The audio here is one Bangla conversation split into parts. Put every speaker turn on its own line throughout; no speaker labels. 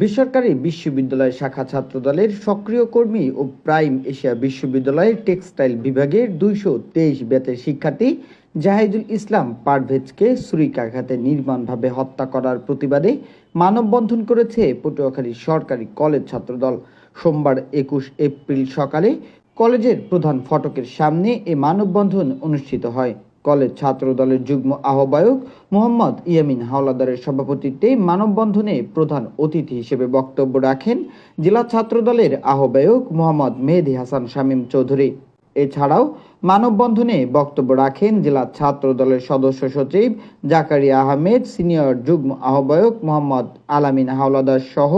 বেসরকারি বিশ্ববিদ্যালয় শাখা ছাত্রদলের সক্রিয় কর্মী ও প্রাইম এশিয়া বিশ্ববিদ্যালয়ের টেক্সটাইল বিভাগের দুইশো তেইশ ব্যাচের শিক্ষার্থী জাহিদুল ইসলাম পারভেজকে ছুরিকাঘাতে নির্মাণভাবে হত্যা করার প্রতিবাদে মানববন্ধন করেছে পটুয়াখালী সরকারি কলেজ ছাত্রদল। সোমবার একুশ এপ্রিল সকালে কলেজের প্রধান ফটকের সামনে এ মানববন্ধন অনুষ্ঠিত হয়। কলেজ ছাত্র দলের যুগ্ম আহ্বায়ক মোহাম্মদ ইয়ামিন হাওলাদারের সভাপতিত্বে মানববন্ধনে প্রধান অতিথি হিসেবে বক্তব্য রাখেন জেলা ছাত্র দলের আহ্বায়ক মোহাম্মদ মেহেদি হাসান শামীম চৌধুরী। এছাড়াও মানববন্ধনে বক্তব্য রাখেন জেলা ছাত্র দলের সদস্য সচিব জাকারিয়া আহমেদ, সিনিয়র যুগ্ম আহ্বায়ক মোহাম্মদ আলামিন হাওলাদার সহ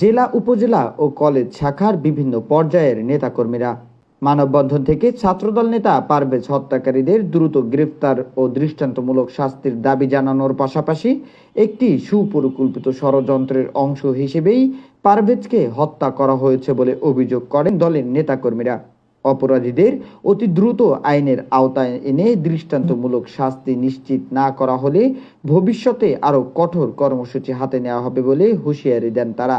জেলা, উপজেলা ও কলেজ শাখার বিভিন্ন পর্যায়ের নেতাকর্মীরা। মানববন্ধন থেকে ছাত্রদল নেতা পারভেজ হত্যাকারীদের দ্রুত গ্রেফতার ও দৃষ্টান্তমূলক শাস্তির দাবি জানানোর পাশাপাশি একটি সুপরিকল্পিত ষড়যন্ত্রের অংশ হিসেবেই পারভেজকে হত্যা করা হয়েছে বলে অভিযোগ করেন দলের নেতাকর্মীরা। অপরাধীদের অতি দ্রুত আইনের আওতায় এনে দৃষ্টান্তমূলক শাস্তি নিশ্চিত না করা হলে ভবিষ্যতে আরও কঠোর কর্মসূচি হাতে নেওয়া হবে বলে হুঁশিয়ারি দেন তারা।